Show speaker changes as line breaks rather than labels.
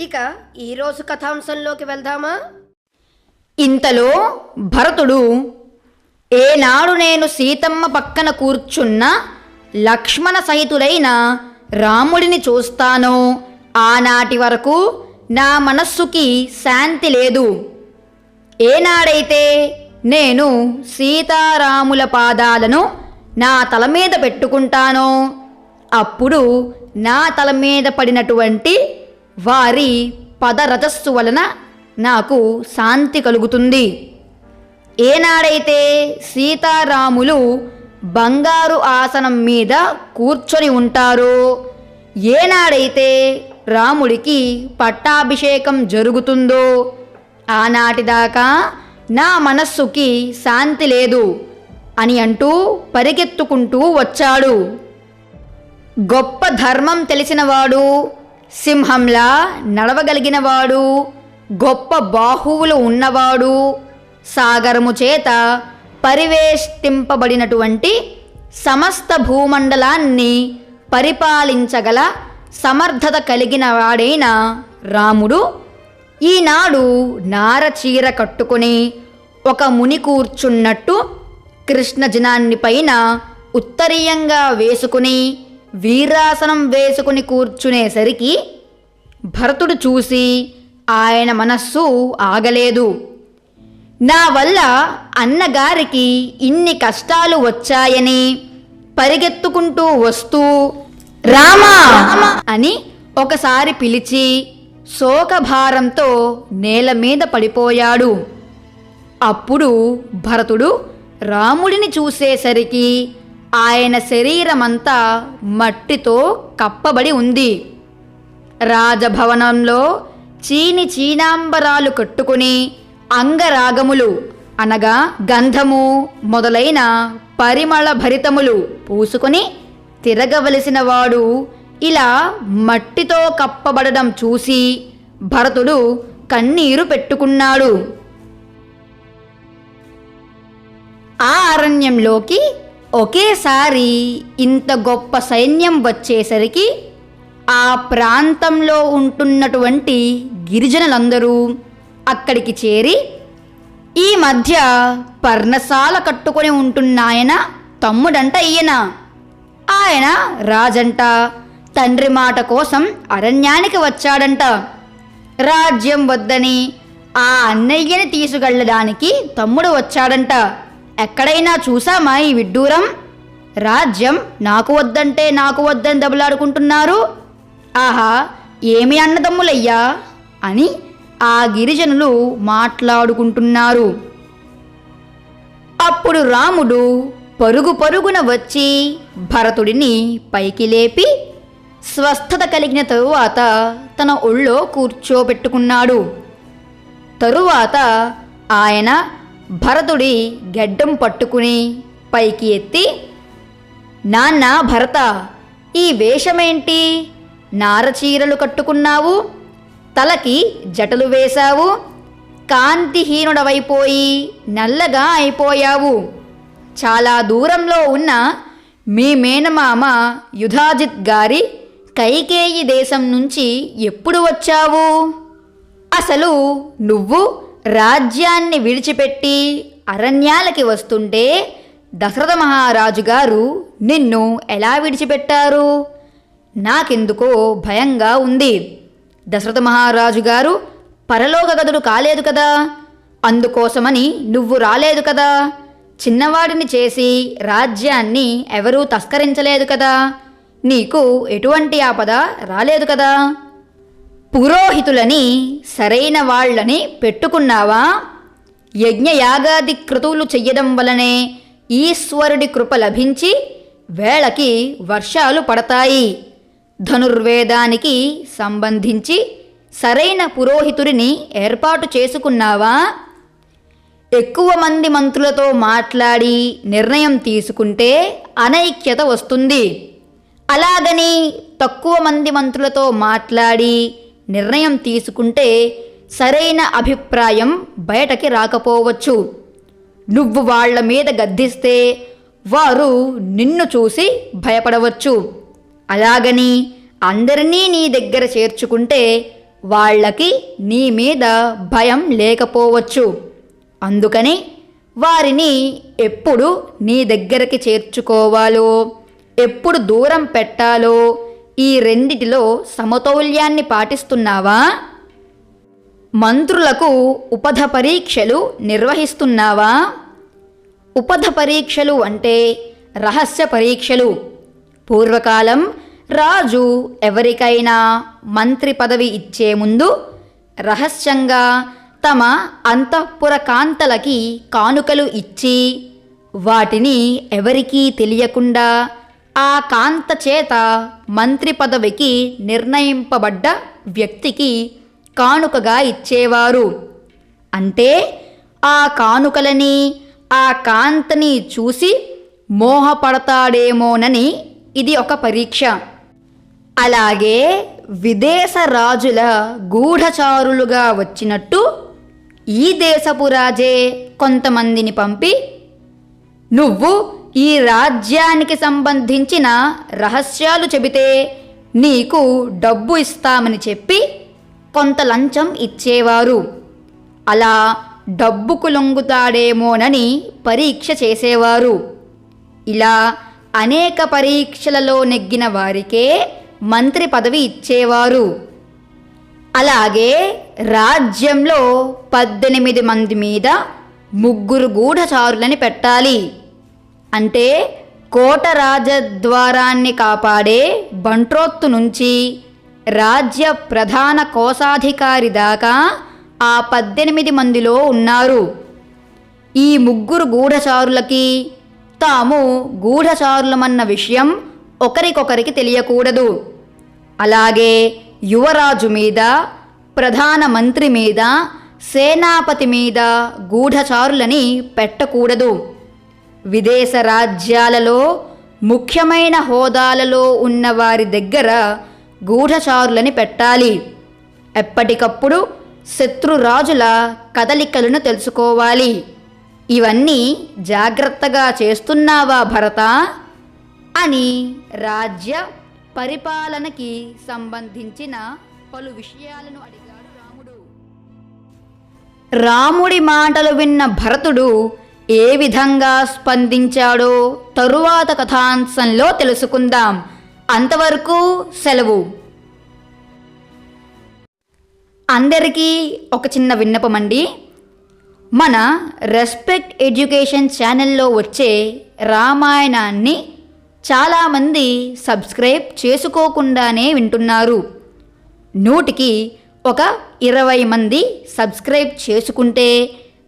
ఇక ఈరోజు కథాంశంలోకి వెళ్దామా?
ఇంతలో భరతుడు ఏనాడు నేను సీతమ్మ పక్కన కూర్చున్న లక్ష్మణ సహితుడైన రాముడిని చూస్తానో? ఆనాటి వరకు నా మనస్సుకి శాంతి లేదు. ఏనాడైతే నేను సీతారాముల పాదాలను నా తల మీద పెట్టుకుంటానో అప్పుడు నా తల మీద పడినటువంటి వారి పదరజస్సు వలన నాకు శాంతి కలుగుతుంది. ఏనాడైతే సీతారాములు బంగారు ఆసనం మీద కూర్చొని ఉంటారో ఏనాడైతే రాముడికి పట్టాభిషేకం జరుగుతుందో ఆనాటిదాకా నా మనస్సుకి శాంతి లేదు అని అంటూ పరిగెత్తుకుంటూ వచ్చాడు. గొప్ప ధర్మం తెలిసినవాడు సింహంలా నడవగలిగినవాడు గొప్ప బాహువులు ఉన్నవాడు సాగరము చేత పరివేష్టింపబడినటువంటి సమస్త భూమండలాన్ని పరిపాలించగల సమర్థత కలిగిన వాడైన రాముడు. ఈనాడు నారచీర కట్టుకుని ఒక ముని కూర్చున్నట్టు కృష్ణ జనాన్ని పైన ఉత్తరీయంగా వేసుకుని వీరాసనం వేసుకుని కూర్చునేసరికి భరతుడు చూసి ఆయన మనస్సు ఆగలేదు. నా వల్ల అన్నగారికి ఇన్ని కష్టాలు వచ్చాయని పరిగెత్తుకుంటూ వస్తూ రామా! అని ఒకసారి పిలిచి శోకభారంతో నేల మీద పడిపోయాడు. అప్పుడు భరతుడు రాముడిని చూసేసరికి ఆయన శరీరమంతా మట్టితో కప్పబడి ఉంది. రాజభవనంలో చీని చీనాంబరాలు కట్టుకుని అంగరాగములు అనగా గంధము మొదలైన పరిమళ భరితములు పూసుకొని తిరగవలసిన వాడు ఇలా మట్టితో కప్పబడడం చూసి భరతుడు కన్నీరు పెట్టుకున్నాడు. ఆ అరణ్యంలోకి ఒకేసారి ఇంత గొప్ప సైన్యం వచ్చేసరికి ఆ ప్రాంతంలో ఉంటున్నటువంటి గిరిజనులందరూ అక్కడికి చేరి ఈ మధ్య పర్ణశాల కట్టుకొని ఉంటున్నాయన తమ్ముడంట ఈయన. ఆయన రాజంట తండ్రి మాట కోసం అరణ్యానికి వచ్చాడంట. రాజ్యం వద్దని ఆ అన్నయ్యని తీసుకెళ్ళడానికి తమ్ముడు వచ్చాడంట. ఎక్కడైనా చూసామా ఈ విడ్డూరం? రాజ్యం నాకు వద్దంటే నాకు వద్దని దెబ్బలాడుకుంటున్నారు ఆహా ఏమి అన్నదమ్ములయ్యా? అని ఆ గిరిజనులు మాట్లాడుకుంటున్నారు. అప్పుడు రాముడు పరుగు పరుగున వచ్చి భరతుడిని పైకి లేపి స్వస్థత కలిగిన తరువాత తన ఒళ్ళో కూర్చోబెట్టుకున్నాడు. తరువాత ఆయన భరతుడి గెడ్డం పట్టుకుని పైకి ఎత్తి నాన్న భరత ఈ వేషమేంటి? నారచీరలు కట్టుకున్నావు తలకి జటలు వేశావు కాంతిహీనుడవైపోయి నల్లగా అయిపోయావు. చాలా దూరంలో ఉన్న మీ మేనమామ యుధాజిత్ గారి కైకేయి దేశం నుంచి ఎప్పుడు వచ్చావు? అసలు నువ్వు రాజ్యాన్ని విడిచిపెట్టి అరణ్యాలకి వస్తుంటే దశరథ మహారాజు గారు నిన్ను ఎలా విడిచిపెట్టారు? నాకెందుకో భయంగా ఉంది. దశరథ మహారాజు గారు పరలోకగదుడు కాలేదు కదా. అందుకోసమని నువ్వు రాలేదు కదా. చిన్నవాడిని చేసి రాజ్యాన్ని ఎవరూ తస్కరించలేదు కదా. నీకు ఎటువంటి ఆపద రాలేదు కదా. పురోహితులని సరైన వాళ్ళని పెట్టుకున్నావా? యజ్ఞయాగాది క్రతువులు చెయ్యడం వలనే ఈశ్వరుడి కృప లభించి వేళకి వర్షాలు పడతాయి. ధనుర్వేదానికి సంబంధించి సరైన పురోహితుడిని ఏర్పాటు చేసుకున్నావా? ఎక్కువ మంది మంత్రులతో మాట్లాడి నిర్ణయం తీసుకుంటే అనైక్యత వస్తుంది. అలాగని తక్కువ మంది మంత్రులతో మాట్లాడి నిర్ణయం తీసుకుంటే సరైన అభిప్రాయం బయటకి రాకపోవచ్చు. నువ్వు వాళ్ళ మీద గద్దిస్తే వారు నిన్ను చూసి భయపడవచ్చు. అలాగని అందరినీ నీ దగ్గర చేర్చుకుంటే వాళ్ళకి నీ మీద భయం లేకపోవచ్చు. అందుకని వారిని ఎప్పుడు నీ దగ్గరికి చేర్చుకోవాలో ఎప్పుడు దూరం పెట్టాలో ఈ రెండిటిలో సమతౌల్యాన్ని పాటిస్తున్నావా? మంత్రులకు ఉపధ పరీక్షలు నిర్వహిస్తున్నావా? ఉపధ పరీక్షలు అంటే రహస్య పరీక్షలు. పూర్వకాలం రాజు ఎవరికైనా మంత్రి పదవి ఇచ్చే ముందు రహస్యంగా తమ అంతఃపుర కాంతలకి కానుకలు ఇచ్చి వాటిని ఎవరికీ తెలియకుండా ఆ కాంత చేత మంత్రి పదవికి నిర్ణయింపబడ్డ వ్యక్తికి కానుకగా ఇచ్చేవారు. అంటే ఆ కానుకలని ఆ కాంతని చూసి మోహపడతాడేమోనని ఇది ఒక పరీక్ష. అలాగే విదేశ రాజుల గూఢచారులుగా వచ్చినట్టు ఈ దేశపు రాజే కొంతమందిని పంపి నువ్వు ఈ రాజ్యానికి సంబంధించిన రహస్యాలు చెబితే నీకు డబ్బు ఇస్తామని చెప్పి కొంత లంచం ఇచ్చేవారు. అలా డబ్బుకు లొంగుతాడేమోనని పరీక్ష చేసేవారు. ఇలా అనేక పరీక్షలలో నెగ్గిన వారికే మంత్రి పదవి ఇచ్చేవారు. అలాగే రాజ్యంలో పద్దెనిమిది మంది మీద ముగ్గురు గూఢచారులని పెట్టాలి. అంటే కోట రాజద్వారాన్ని కాపాడే బంట్రోత్తు నుంచి రాజ్య ప్రధాన కోశాధికారి దాకా ఆ పద్దెనిమిది మందిలో ఉన్నారు. ఈ ముగ్గురు గూఢచారులకి తాము గూఢచారులమన్న విషయం ఒకరికొకరికి తెలియకూడదు. అలాగే యువరాజు మీద ప్రధానమంత్రి మీద సేనాపతి మీద గూఢచారులని పెట్టకూడదు. విదేశ రాజ్యాలలో ముఖ్యమైన హోదాలలో ఉన్న వారి దగ్గర గూఢచారులని పెట్టాలి. ఎప్పటికప్పుడు శత్రురాజుల కదలికలను తెలుసుకోవాలి. ఇవన్నీ జాగ్రత్తగా చేస్తున్నావా భరత? అని రాజ్య పరిపాలనకి సంబంధించిన పలు విషయాలను అడిగాడు రాముడు. రాముడి మాటలు విన్న భరతుడు ఏ విధంగా స్పందించాడో తరువాత కథాంశంలో తెలుసుకుందాం. అంతవరకు సెలవు. అందరికీ ఒక చిన్న విన్నపం అండి మన రెస్పెక్ట్ ఎడ్యుకేషన్ ఛానల్లో వచ్చే రామాయణాన్ని చాలామంది సబ్స్క్రైబ్ చేసుకోకుండానే వింటున్నారు. నూటికి ఒక ఇరవై మంది సబ్స్క్రైబ్ చేసుకుంటే